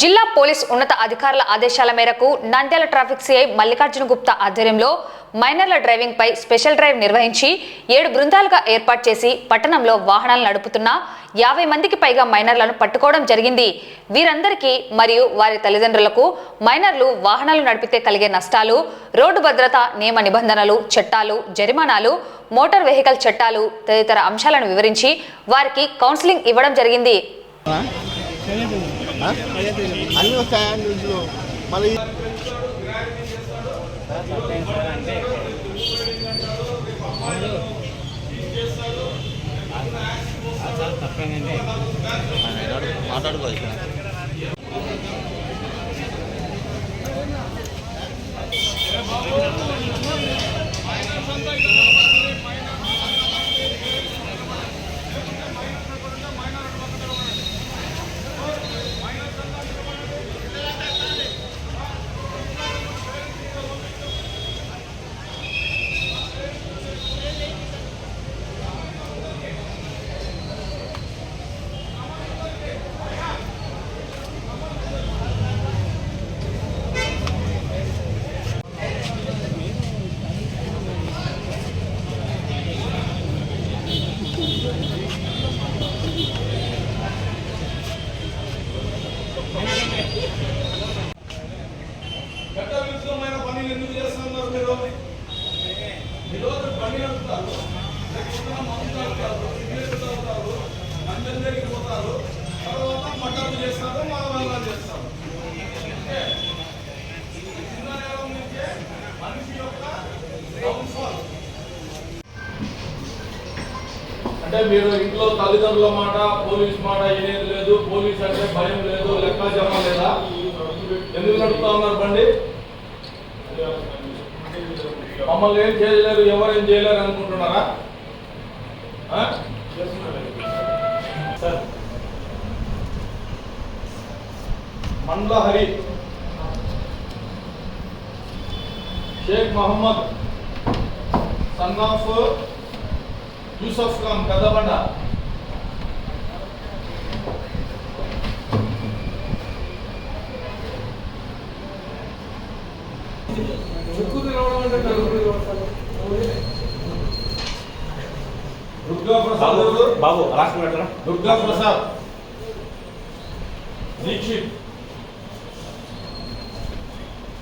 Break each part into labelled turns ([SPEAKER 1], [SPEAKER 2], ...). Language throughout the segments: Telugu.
[SPEAKER 1] జిల్లా పోలీస్ ఉన్నత అధికారుల ఆదేశాల మేరకు నంద్యాల ట్రాఫిక్ సిఐ మల్లికార్జున గుప్తా ఆధ్వర్యంలో మైనర్ల డ్రైవింగ్ పై స్పెషల్ డ్రైవ్ నిర్వహించి ఏడు బృందాలుగా ఏర్పాటు చేసి పట్టణంలో వాహనాలు నడుపుతున్న యాభై మందికి పైగా మైనర్లను పట్టుకోవడం జరిగింది. వీరందరికీ మరియు వారి తల్లిదండ్రులకు మైనర్లు వాహనాలు నడిపితే కలిగే నష్టాలు రోడ్డు భద్రత నియమ నిబంధనలు చట్టాలు జరిమానాలు మోటార్ వెహికల్ చట్టాలు తదితర అంశాలను వివరించి వారికి కౌన్సిలింగ్ ఇవ్వడం జరిగింది.
[SPEAKER 2] అన్నీ వస్తాయా న్యూస్లో మళ్ళీ మాట్లాడుకోవాలి
[SPEAKER 3] చట్టవిరుద్ధమైన పనులు ఎందుకు చేస్తున్నారు మీరు? ఈరోజు పని నడుపుతారు లేకపోతే మందు తాగుతారు సిగరెట్ తాగుతారు మంచం దగ్గరికి పోతారు తర్వాత మటన్ చేస్తారు మానవాళ్ళు చేస్తారు. చిన్న నేరం నుంచే మనిషి యొక్క డౌన్ఫాల్ అంటే మీరు ఇంట్లో తల్లిదండ్రుల మాట పోలీస్ మాట వినేది లేదు పోలీస్ అంటే భయం లేదు లెక్క జమ లేదా ఎందుకు నడుపుతా ఉన్నారు బండి మమ్మల్ని ఏం చేయలేరు ఎవరేం చేయలేరు అనుకుంటున్నారా? మండల హరి షేక్ మహమ్మద్. సన్ ఆఫ్ యూసఫ్ ఖాన్ కదబండ దుర్గా ప్రసాద్ అంటే
[SPEAKER 4] బాబు రాష్ట్ర పెట్టరా
[SPEAKER 3] దుర్గా ప్రసాద్. దీక్షిత్.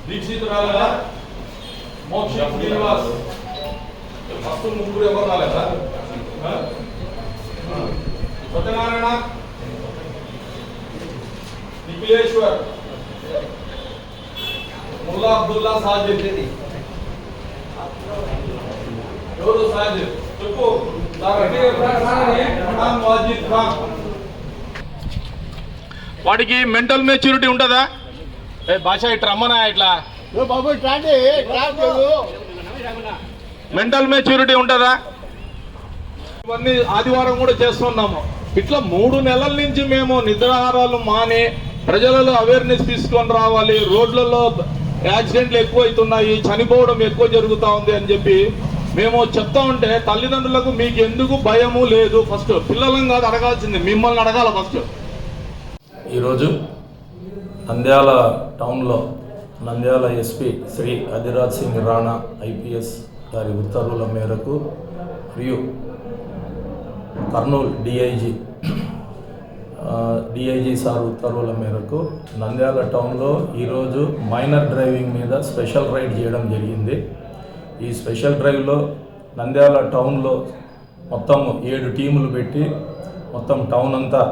[SPEAKER 3] దీక్షిత్ రాలేదా మోక్షిత్ శ్రీనివాస్. ఫస్ట్ ముగ్గురు ఎవరు రాలేదా? సత్యనారాయణ. నిఖిలేశ్వర్. ముల్లా అబ్దుల్లా సాజిద్. ఎవరు సాజిద్? చెప్పు. వాడికి మెంటల్ మెచ్యూరిటీ ఉంటుందా? ఏ భాష ఇట్లా రమ్మనా ఇట్లా? మెంటల్ మెచ్యూరిటీ ఉంటుందా? ఇవన్నీ ఆదివారం కూడా చేస్తున్నాము. ఇట్లా మూడు నెలల నుంచి మేము నిద్రాహారాలు మాని ప్రజలలో అవేర్నెస్ తీసుకొని రావాలి. రోడ్లలో యాక్సిడెంట్లు ఎక్కువ అవుతున్నాయి చనిపోవడం ఎక్కువ జరుగుతూ ఉంది అని చెప్పి మేము చెప్తా ఉంటే తల్లిదండ్రులకు మీకు ఎందుకు భయము లేదు. ఫస్ట్ పిల్లలను కాదు అడగాల్సింది మిమ్మల్ని అడగాల ఫస్ట్.
[SPEAKER 5] ఈరోజు నంద్యాల టౌన్లో నంద్యాల ఎస్పీ శ్రీ అధిరాజ్ సింగ్ రాణా ఐపీఎస్ గారి ఉత్తర్వుల మేరకు మరియు కర్నూలు డిఐజీ డిఐజీ సార్ ఉత్తర్వుల మేరకు నంద్యాల టౌన్లో ఈరోజు మైనర్ డ్రైవింగ్ మీద స్పెషల్ రైడ్ చేయడం జరిగింది. ఈ స్పెషల్ డ్రైవ్లో నంద్యాల టౌన్లో మొత్తం ఏడు టీములు పెట్టి మొత్తం టౌన్ అంతా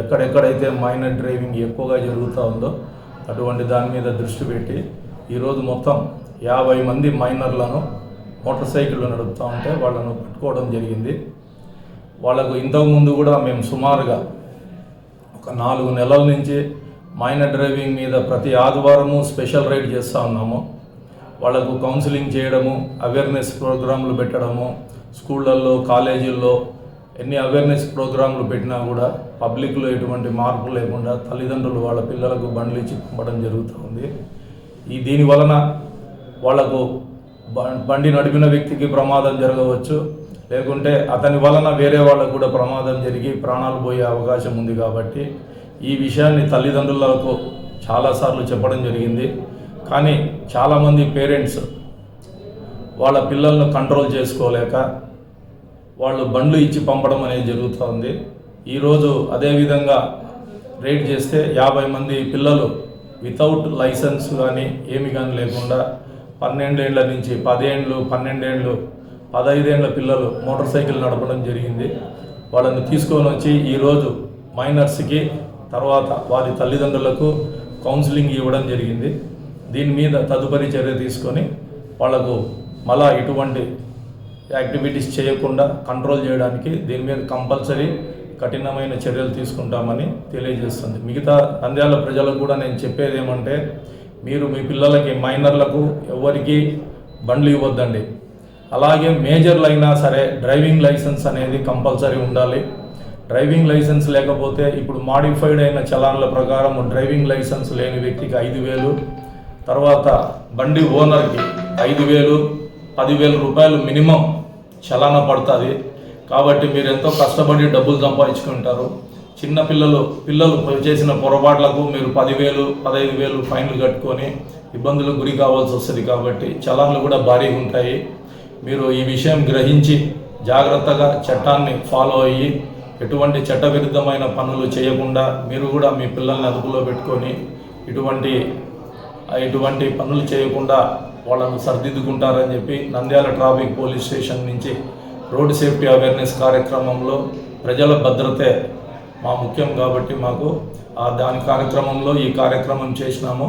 [SPEAKER 5] ఎక్కడెక్కడైతే మైనర్ డ్రైవింగ్ ఎక్కువగా జరుగుతూ ఉందో అటువంటి దాని మీద దృష్టి పెట్టి ఈరోజు మొత్తం యాభై మంది మైనర్లను మోటార్ సైకిళ్ళు నడుపుతూ ఉంటే వాళ్ళను పట్టుకోవడం జరిగింది. వాళ్ళకు ఇంతకుముందు కూడా మేము సుమారుగా ఒక నాలుగు నెలల నుంచి మైనర్ డ్రైవింగ్ మీద ప్రతి ఆదివారము స్పెషల్ రైడ్ చేస్తూ ఉన్నాము. వాళ్ళకు కౌన్సిలింగ్ చేయడము అవేర్నెస్ ప్రోగ్రాంలు పెట్టడము స్కూళ్ళల్లో కాలేజీల్లో ఎన్ని అవేర్నెస్ ప్రోగ్రాంలు పెట్టినా కూడా పబ్లిక్లో ఎటువంటి మార్పు లేకుండా తల్లిదండ్రులు వాళ్ళ పిల్లలకు బండ్లు ఇచ్చి పంపడం జరుగుతూ ఉంది. ఈ దీని వలన వాళ్ళకు బండి నడిపిన వ్యక్తికి ప్రమాదం జరగవచ్చు. లేకుంటే అతని వలన వేరే వాళ్ళకు కూడా ప్రమాదం జరిగి ప్రాణాలు పోయే అవకాశం ఉంది కాబట్టి ఈ విషయాన్ని తల్లిదండ్రులకు చాలాసార్లు చెప్పడం జరిగింది. కానీ చాలామంది పేరెంట్స్ వాళ్ళ పిల్లలను కంట్రోల్ చేసుకోలేక వాళ్ళు బండ్లు ఇచ్చి పంపడం అనేది జరుగుతుంది ఈరోజు అదేవిధంగా రేట్ చేస్తే యాభై మంది పిల్లలు వితౌట్ లైసెన్స్ కానీ ఏమి కానీ లేకుండా పన్నెండేండ్ల నుంచి పదేండ్లు పన్నెండేండ్లు పదహైదేండ్ల పిల్లలు మోటార్ సైకిల్ నడపడం జరిగింది. వాళ్ళని తీసుకొని వచ్చి ఈరోజు మైనర్స్కి తర్వాత వారి తల్లిదండ్రులకు కౌన్సిలింగ్ ఇవ్వడం జరిగింది. దీని మీద తదుపరి చర్య తీసుకొని వాళ్ళకు మళ్ళా ఇటువంటి యాక్టివిటీస్ చేయకుండా కంట్రోల్ చేయడానికి దీని మీద కంపల్సరీ కఠినమైన చర్యలు తీసుకుంటామని తెలియజేస్తుంది. మిగతా నంద్యాల ప్రజలకు కూడా నేను చెప్పేది ఏమంటే మీరు మీ పిల్లలకి మైనర్లకు ఎవరికి బండ్లు ఇవ్వద్దండి. అలాగే మేజర్లు అయినా సరే డ్రైవింగ్ లైసెన్స్ అనేది కంపల్సరీ ఉండాలి. డ్రైవింగ్ లైసెన్స్ లేకపోతే ఇప్పుడు మాడిఫైడ్ అయిన చలాన్ల ప్రకారం డ్రైవింగ్ లైసెన్స్ లేని వ్యక్తికి ఐదు వేలు తర్వాత బండి ఓనర్కి ఐదు వేలు పదివేల రూపాయలు మినిమం చలాన పడుతుంది. కాబట్టి మీరు ఎంతో కష్టపడి డబ్బులు సంపాదించుకుంటారు. చిన్న పిల్లలు పిల్లలు చేసిన పొరపాట్లకు మీరు పదివేలు పదహైదు వేలు ఫైన్లు కట్టుకొని ఇబ్బందులకు గురి కావాల్సి వస్తుంది కాబట్టి చలాన్లు కూడా భారీగా ఉంటాయి. మీరు ఈ విషయం గ్రహించి జాగ్రత్తగా చట్టాన్ని ఫాలో అయ్యి ఎటువంటి చట్టవిరుద్ధమైన పనులు చేయకుండా మీరు కూడా మీ పిల్లల్ని అదుపులో పెట్టుకొని ఇటువంటి ఎటువంటి పనులు చేయకుండా వాళ్ళను సరిదిద్దుకుంటారని చెప్పి నంద్యాల ట్రాఫిక్ పోలీస్ స్టేషన్ నుంచి రోడ్ సేఫ్టీ అవేర్నెస్ కార్యక్రమంలో ప్రజల భద్రతే మా ముఖ్యం కాబట్టి మాకు ఆ దాని కార్యక్రమంలో ఈ కార్యక్రమం చేసినాము.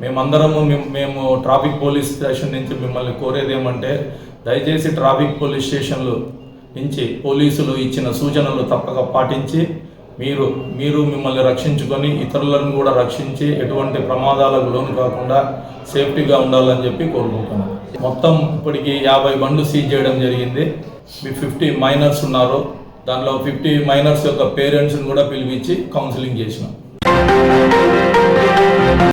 [SPEAKER 5] మేమందరము మేము ట్రాఫిక్ పోలీస్ స్టేషన్ నుంచి మిమ్మల్ని కోరేది ఏమంటే దయచేసి ట్రాఫిక్ పోలీస్ స్టేషన్లు నుంచి పోలీసులు ఇచ్చిన సూచనలు తప్పక పాటించి మీరు మీరు మిమ్మల్ని రక్షించుకొని ఇతరులను కూడా రక్షించి ఎటువంటి ప్రమాదాలకు లోను కాకుండా సేఫ్టీగా ఉండాలని చెప్పి కోరుకుంటున్నాం. మొత్తం ఇప్పటికి యాభై బండ్లు సీజ్ చేయడం జరిగింది. మీ ఫిఫ్టీ మైనర్స్ ఉన్నారు. దానిలో ఫిఫ్టీ మైనర్స్ యొక్క పేరెంట్స్ని కూడా పిలిపించి కౌన్సిలింగ్ చేసినాం.